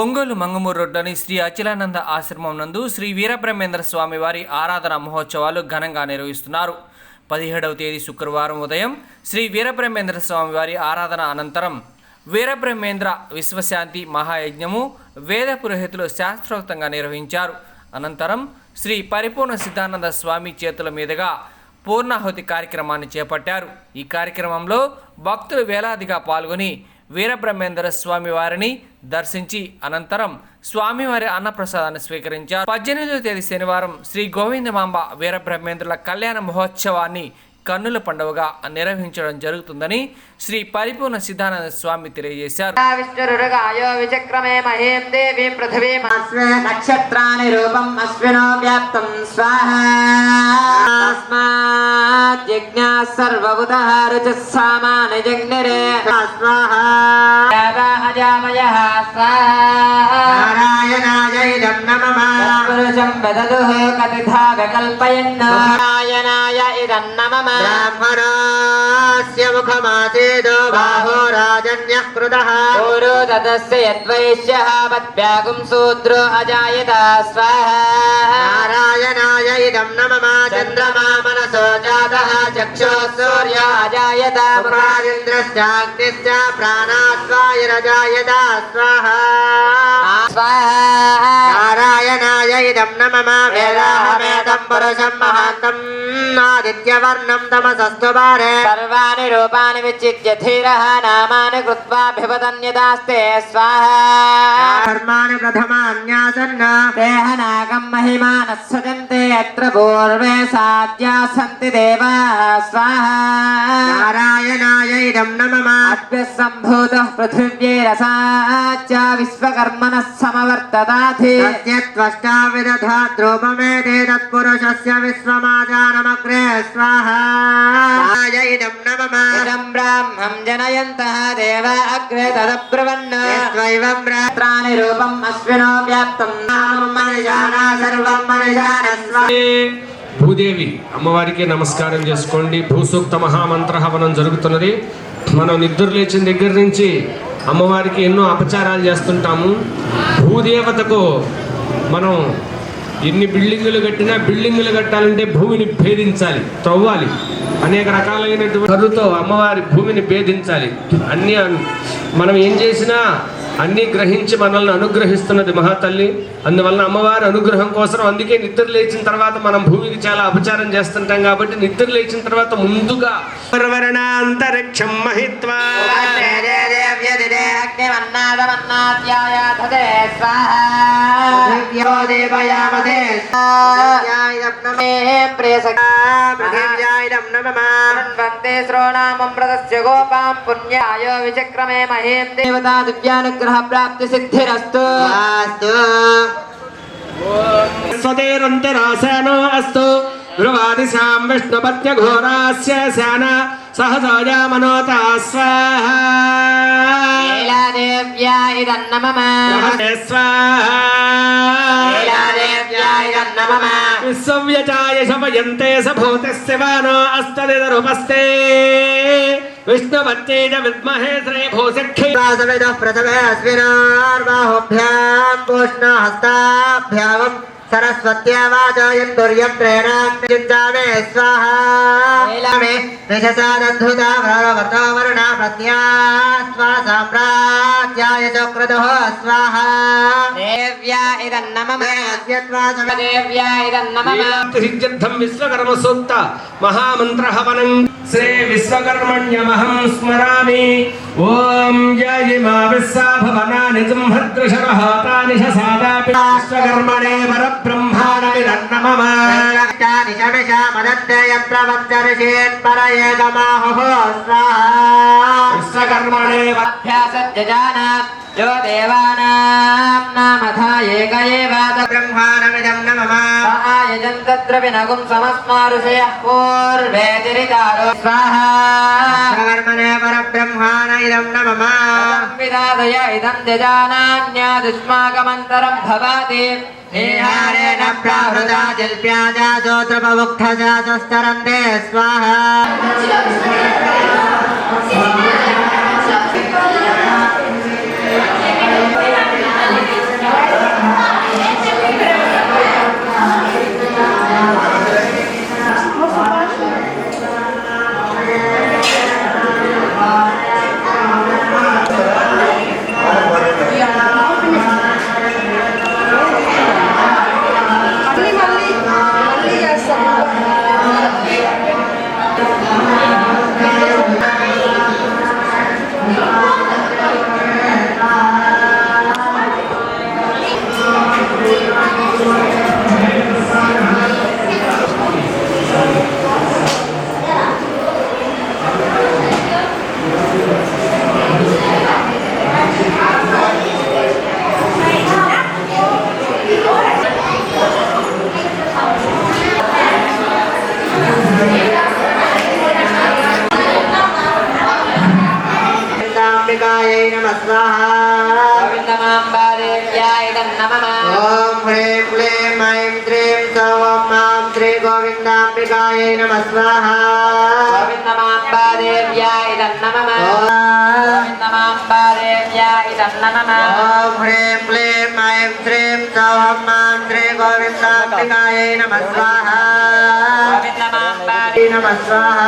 ఒంగోలు మంగమూరు రోడ్లోని శ్రీ అచిలానంద ఆశ్రమం నందు శ్రీ వీరబ్రహ్మేంద్ర స్వామి వారి ఆరాధన మహోత్సవాలు ఘనంగా నిర్వహిస్తున్నారు. పదిహేడవ తేదీ శుక్రవారం ఉదయం శ్రీ వీరబ్రహ్మేంద్ర స్వామి వారి ఆరాధన అనంతరం వీరబ్రహ్మేంద్ర విశ్వశాంతి మహాయజ్ఞము వేద పురోహితులు శాస్త్రోక్తంగా నిర్వహించారు. అనంతరం శ్రీ పరిపూర్ణ సిద్ధానంద స్వామి చేతుల మీదుగా పూర్ణాహుతి కార్యక్రమాన్ని చేపట్టారు. ఈ కార్యక్రమంలో భక్తులు వేలాదిగా పాల్గొని వీరబ్రహ్మేంద్ర స్వామి వారిని దర్శించి అనంతరం స్వామివారి అన్నప్రసాదాన్ని స్వీకరించారు. పద్దెనిమిదవ తేదీ శనివారం శ్రీ గోవిందమాంబ వీరబ్రహ్మేంద్రుల కళ్యాణ మహోత్సవాన్ని కన్నుల పండుగగా నిర్వహించడం జరుగుతుందని శ్రీ పరిపూర్ణ సిద్ధానంద స్వామి తెలియజేశారు. విష్ణురుగాయో విచక్రమే మహేం దేవీం పృథివీం అస్మి నక్షత్రాని రూపం అశ్వినో వ్యాప్తం. స్వాహ. తస్మాజ్ఞా సర్వబుధః రుచः సామాని జగ్నిరే స్వాహ. అజామయః స్వాహా. నారాయణాయ ఇదం నమః. పురుషం వదదుః కతిథా వికల్పయన్ నారాయణాయ ఇదం నమః బ్రాహ్మణస్య ముఖమాసేదో బాహో రాజన్యః కృతః పూరో తదస్య యద్వైశ్యः పద్భ్యాగుం శూద్రో అజాయత స్వాహా నారాయణాయ ఇదం నమః చంద్రమా మనసో జాతః చక్షుః సూర్య అజాయత ముఖారింద్రశ్చాగ్నిశ్చ ప్రాణాద్వాయురజాయత స్వాహా స్వాహా నారాయణాయ ఇదం నమః వేదాహమేదం పురుషం మహాంతం ఆదిత్యవర్ణం తమసస్తు భారే సర్వాణి రూపాణి सर्वतन्यतास्ते स्वाहा। धर्माणि प्रथमान्यासन्न देहनागम् महिमानः सजन्ते यत्र पूर्वे साध्याः सन्ति देवाः स्वाहा। సాధ్యా సంతి దేవాः స్వాహా నారాయణాయ ఇదం నమః అద్భ్యः सम्भूतः पृथिव्यैरसाच्च विश्वकर्मणः समवर्तताधि తస్యత్వష్టా విదధాత్ రూపమేదే తత్పురుషస్య విశ్వమాజానమగ్రే స్వాహా నారాయ ఇదం నమః ఇదం బ్రాహ్మం జనయంతः దేవ అగ్రే తదబ్రువన్ యస్త్వైవం బ్రా- త్రాణి రూపం అశ్వినో వ్యాప్తం నామం మనిషానా సర్వం మనిషానస్వ భూదేవి అమ్మవారికి నమస్కారం చేసుకోండి భూసూక్త మహామంత్ర హవనం జరుగుతున్నది మనం నిద్ర లేచిన దగ్గర నుంచి అమ్మవారికి ఎన్నో అపచారాలు చేస్తుంటాము. భూదేవతకు మనం ఎన్ని బిల్డింగులు కట్టినా బిల్డింగులు కట్టాలంటే భూమిని భేదించాలి త్రవ్వాలి అనేక రకాలైనటువంటి కరుతో అమ్మవారి భూమిని భేదించాలి. అన్ని మనం ఏం చేసినా అన్నీ గ్రహించి మనల్ని అనుగ్రహిస్తున్నది మహాతల్లి. అందువల్ల అమ్మవారి అనుగ్రహం కోసం అందుకే నిద్ర లేచిన తర్వాత మనం భూమికి చాలా అపచారం చేస్తుంటాం కాబట్టి నిద్ర లేచిన తర్వాత ముందుగా పర్వరణాంతరిక్షం మహిత్వా. అగ్నిమన్నాదమన్నాద్యాయాధతే స్వాహా పృథివ్యో దేవయామదే పృథివ్యాయిదం నమః పృథివ్యాయిదం నమః వందే శ్రోణామం ప్రదస్య గోపాం పుణ్యాయ విచక్రమే మహేం దేవతా సహజాయా మనోతా స్వాహా. స్వాహా. విశ్వవ్యచాయ శపయంతే సభూతస్య వానో అస్తనిదరుపస్తే విష్ణువత్యేజ విద్మహే శ్రీ భూసఖ్యై సవిద ప్రథమే అస్మినార్బాహుభ్యాం పూష్ణహస్తాభ్యాం సరస్వత్యా వాచాయందుర్యత్రేణ చింతామే స్వాహా మే నిశసాదద్భుత వ్రతవర్తో వర్ణ ప్రత్యాస్వా సామ్రాజ్యాయ చక్రతుః స్వాహా. దేవ్యా ఇదన్నమమ శ్రీ విశ్వకర్మణ్యమహం స్మరామి. ఓం జయమా విశ్వాభవనాని సింహద్రుషరహాతాని సాదాపి. విశ్వకర్మణే పరబ్రహ్మాణమిరన్నమమ విశ్వకర్మణే వర- అభ్యాసజ్జాన యో దేవానాం నామథా ఏక ఏవ బ్రహ్మాణమిదం నమః ఆయజంతత్ర వినగుం సమస్మారుషయః పూర్వేతిరితారో స్వాహా కర్మణే పరబ్రహ్మాణ ఇదం నమః విదాదయ ఇదం జజానాన్యాదుష్మాకమంతరం భవతి నీహారేణ ప్రాహృతా జల్ప్యాజా సోత్రపముక్తజా సుస్తరంతే स्तोत्रपवुक्थजातस्तरन्ते स्वाहा नमः स्वाहा गोविन्दमाम्बादेव्याय नमः गोविन्दमाम्बादेव्याय नमः ॐ ह्रीं क्लीं ऐं श्रीं सौं मां श्रीगोविन्दाम्बिकायै नमः स्वाहा गोविन्दमाम्बादे नमः स्वाहा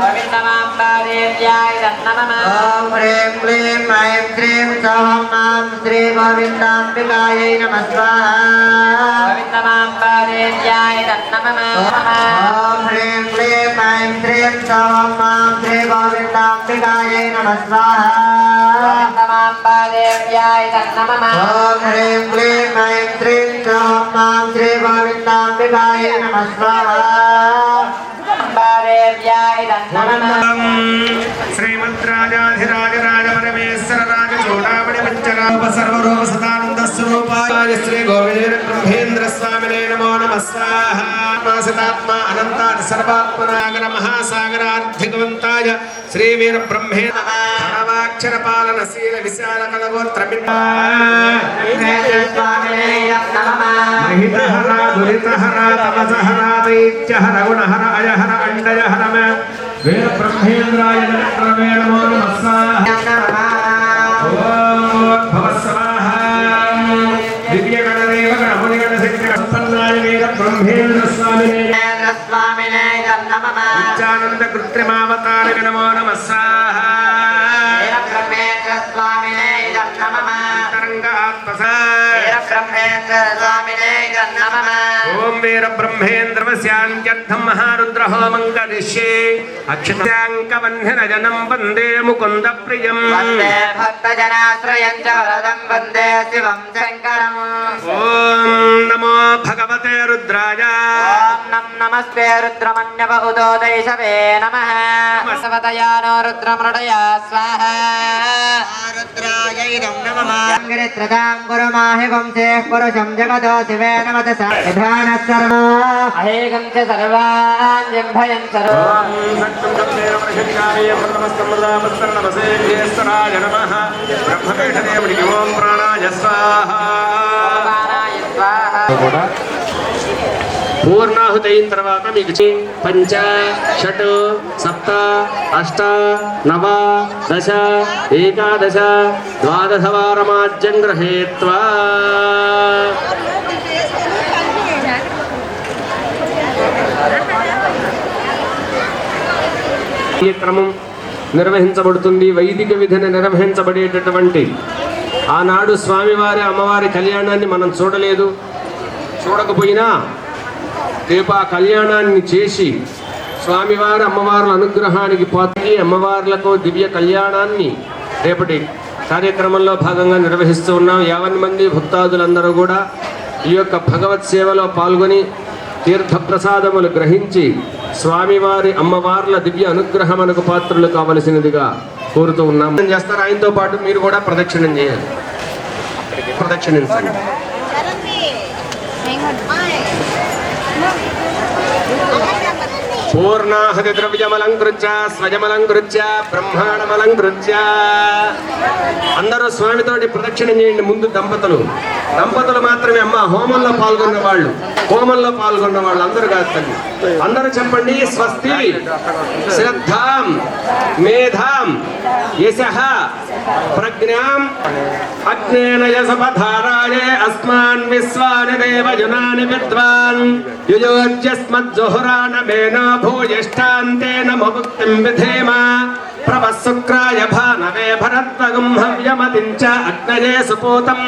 गोविन्दमाम्बादेव्याय नमः ॐ ह्रीं क्लीं ऐं श्रीं सौं मां श्रीगोविन्दाम्बिकायै नमः स्वाहा गोविन्दमाम्बादेव्याय नमः ॐ ह्रीं क्लीं ऐं श्रीं सौं मां श्रीगोविन्दाम्बिकायै नमः स्वाहा गोविन्दमाम्बादेव्याय नमः ॐ ह्रीं क्लीं ऐं श्रीं सौं मां श्रीगोविन्दाम्बिकायै नमः स्वाहा अम्बादेव्याय नमः శ్రీమద్రాజాధిరాజ రాజ పరమేశ్వర రాజ చూడామణి పంచరామ సర్వరూప సదానంద స్వరూపాయ శ్రీ గోవింద బ్రహ్మేంద్ర స్వామినే నమో నమ స్వాహాత్మ అనంత సర్వాత్మనాగర మహాసాగరార్థికవంతాయ శ్రీ వీర బ్రహ్మే నమాక్షర పాలన శీల విశాల కలగోత్రమిత మహితహర దురితహర తమసహర దైత్యహర గుణహర అయహర అండయహర మే. వీర బ్రహ్మేంద్రాయ నమో నమో బ్రహ్మేంద్ర స్వామినే స్వామినే నమః నిత్యానంద కృత్రిమావతార నమో నమః. ఓం వీర బ్రహ్మేంద్రవస్యాంత్యర్థం మహారుద్ర హోమం కరిష్యే అక్షతాంకవన్యన జనం వందే ముకుంద ప్రియం వందే భక్తజనాశ్రయం చ వరదం వందే శివం శంకరం ఓం నమో భగవతే రుద్రాయ नमस्ते रुद्रमन्यव उदोदयशवे नमः सवतयानो रुद्रमृडया स्वाहा रुद्रायैदं नमः गुरुमाहि वंशेः पुरुषं जगतो शिवे नमत विधानः सर्वो अहेकं च सर्वान् जम्भयन् सर्वमस्तमृतामस्तरणमसेभ्येश्वराय नमः ब्रह्मपेठदेवडिके ओं प्राणाय स्वाहा కూడా పూర్ణాహుతి అయిన తర్వాత మీకు చి- పంచ షట్ సప్త అష్ట నవ దశ ఏకాదశ ద్వాదశ వారమాజ్యం గ్రహేత్వా. కార్యక్రమం నిర్వహించబడుతుంది వైదిక విధిని నిర్వహించబడేటటువంటి ఆనాడు స్వామివారి అమ్మవారి కళ్యాణాన్ని మనం చూడలేదు. చూడకపోయినా రేపు ఆ కళ్యాణాన్ని చేసి స్వామివారి అమ్మవార్ల అనుగ్రహానికి పాత్రి అమ్మవార్లకు దివ్య కళ్యాణాన్ని రేపటి కార్యక్రమంలో భాగంగా నిర్వహిస్తూ ఉన్నాం. యావన్ మంది భక్తాదులందరూ కూడా ఈ యొక్క భగవత్ సేవలో పాల్గొని తీర్థప్రసాదములు గ్రహించి స్వామివారి అమ్మవార్ల దివ్య అనుగ్రహమునకు పాత్రులు కావలసినదిగా కోరుతూ ఉన్నాం. చేస్తారు? ఆయనతో పాటు మీరు కూడా ప్రదక్షిణం చేయాలి. ప్రదక్షిణించండి. పూర్ణాహతి ద్రవ్యమలంకృత్య స్వజమలంకృత్య బ్రహ్మాండమలంకృత్య. అందరూ స్వామితోటి ప్రదక్షిణం చేయండి ముందు దంపతులు. దంపతులు మాత్రమే అమ్మ హోమంలో పాల్గొన్న వాళ్ళు. హోమంలో పాల్గొన్న వాళ్ళు అందరూ కాదు తల్లి. అందరూ చెప్పండి స్వస్తి శ్రద్ధాం మేధాం యశ ప్రజ్ఞాం అగ్నేన సపధారాయ అస్మాన్ విశ్వాని దేవ జనాని విద్వాన్ యుయోజ్యస్మజ్జుహురాణమేన భూయిష్టాంతేన ముక్తిం విధేమ ప్రవశుక్రాయ భానవే భరత్వగం హవ్యమతిం చ అగ్నయే సుపూతం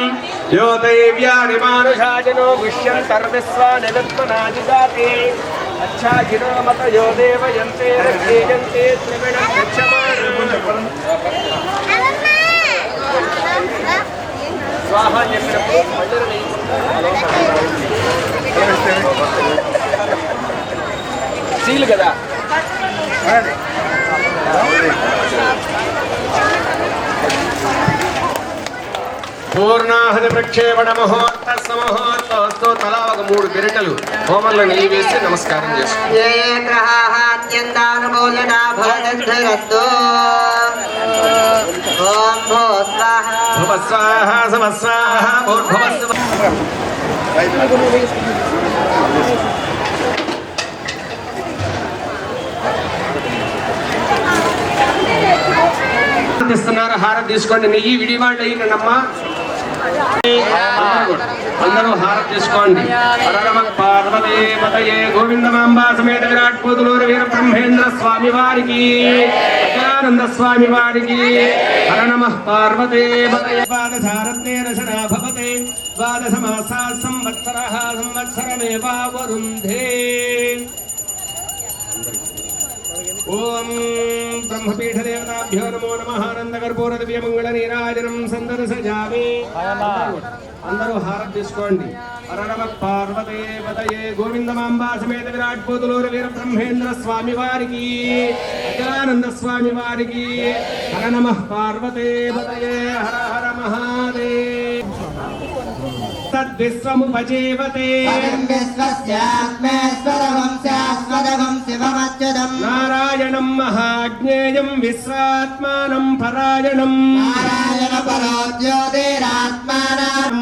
యో దైవ్యాని మానుషాజనో విష్యంతర్విశ్వాని విద్వనాజిదాతి అచ్చాజినో మత యో దేవయంతే రక్షేయంతే త్రివిణం రక్షమాణం స్వాహ చెప్పినప్పుడు మళ్ళీ సీలు కదా. పూర్ణాహతి ప్రక్షేపణ ముహూర్త సమూహోర్తో తలా ఒక మూడు గరిటెలు హోమంలో నెయ్యి వేసి నమస్కారం చేసుకోండి సమస్వాహ సమస్వాహ హారతి తీసుకోండి. నెయ్యి విడివాళ్ళు అయ్యిందమ్మా అందరూ హారతి తీసుకోండి. పార్వతే పతయే గోవిందమాంబా సమేత విరాట్ పోతులూరు వీర బ్రహ్మేంద్ర స్వామి వారికి. అఖిలానంద స్వామి వారికి హర నమ పార్వతే. భవతే. ద్వాదశ మాసా సంవత్సర సంవత్సరమేవావరుంధే ఓం బ్రహ్మపీఠదేవతాభ్యో నమో నమ. ఆనందకర్పూరదివ్యమంగళ నీరాజనం సందర్శయామి. అందరూ హారం తీసుకోండి. హరరమ పార్వతే పదయే గోవిందమాంబా సమేత విరాట్ పోతులూరు వీర బ్రహ్మేంద్ర స్వామి వారికి. సచ్చిదానంద స్వామి వారికి హర నమ పార్వతే పతయే హర హర మహాదేవ్. తద్విశ్వముపజీవతే. నారాయణం మహాజ్ఞేయం విశ్వాత్మానం పరాయణం.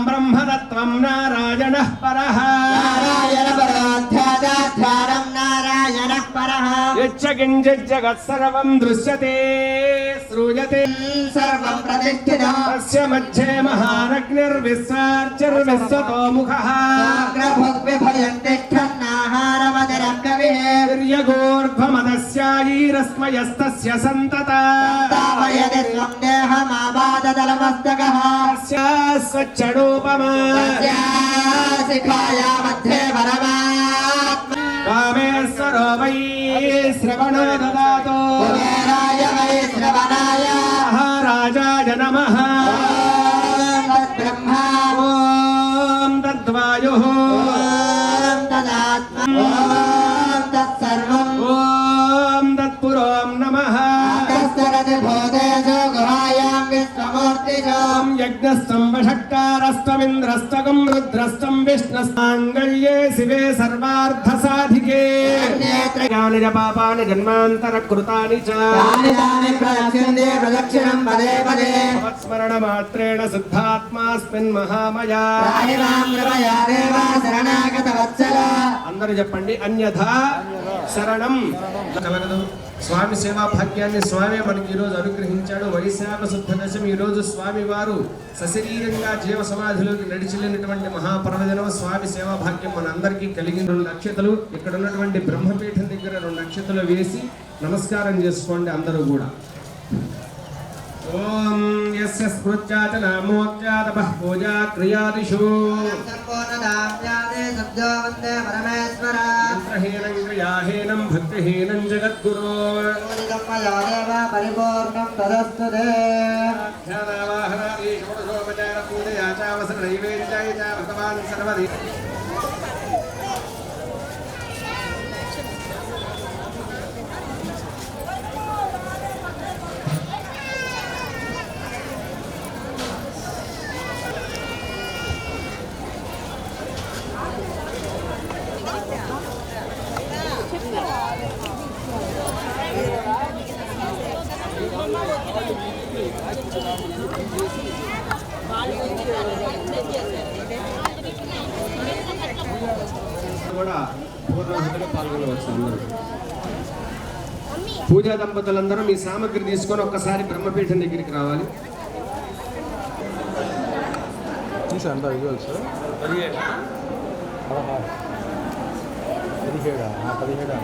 బ్రహ్మతత్వం నారాయణ పరహ यच्चकिञ्चिज्जगत्सर्वं दृश्यते श्रूयते सर्वं प्रतिष्ठितः तस्य मध्ये महानग्निर्विस्वार्चिर्विस्वतो मुखः भयन्तिष्ठन्नाहारमदरं कविः तिर्यगोर्ध्वमदस्यायीरस्मयस्तस्य सन्तता देहमाबादलमस्तकः स्वच्छडोपमा शिखाया मध्ये परमा ఓం యజ్ఞస్తం వషట్కారస్త్వమింద్రస్తకం రుద్రస్తం విష్ణస్మాంగళ్యే శివే సర్వార్థ సాధికే యాని చ పాపాని జన్మాంతర కృతాని చ तानि तानि प्रदक्षिणते प्रदक्षिणं पदे पदे స్మరణ మాత్రేణ సిద్ధాత్మాస్మిన్ మహామయా तानि मां कृपया देव शरणागतवत्सल అందరూ చెప్పండి అన్యథా శరణం కలగదు స్వామి సేవా భాగ్యాన్ని స్వామి మనకి ఈరోజు అనుగ్రహించాడు. వైశాఖ శుద్ధ దశమి ఈరోజు స్వామి వారు సశరీరంగా జీవ సమాధిలోకి నడిచిలేనటువంటి మహాపర్వదినం. స్వామి సేవా భాగ్యం మన అందరికీ కలిగిన రెండు నక్షతలు ఇక్కడ ఉన్నటువంటి బ్రహ్మపీఠం దగ్గర రెండు నక్షతలు వేసి నమస్కారం చేసుకోండి అందరూ కూడా. ఓం యస్య స్మృత్యాచ నామోత్యాతపః పూజా క్రియాదిషు. सम्पूर्णदाम्यादे शब्दो वन्दे परमेश्वर మంత్రహీనం క్రియాహీనం భక్తిహీనం జగద్గురో पूजितं मया देव परिपूर्णं तदस्तु ते ధ్యానావాహనాది షోడశోపచార పూజయా చావసర కూడా పూర్ణాహుతిలో పాల్గొనవచ్చు అందరూ. పూజా దంపతులందరూ మీ సామగ్రి తీసుకొని ఒక్కసారి బ్రహ్మపీఠం దగ్గరికి రావాలి. తీసా అంతా విజువల్స్ పదహారు. పదిహేడా? పదిహేడా.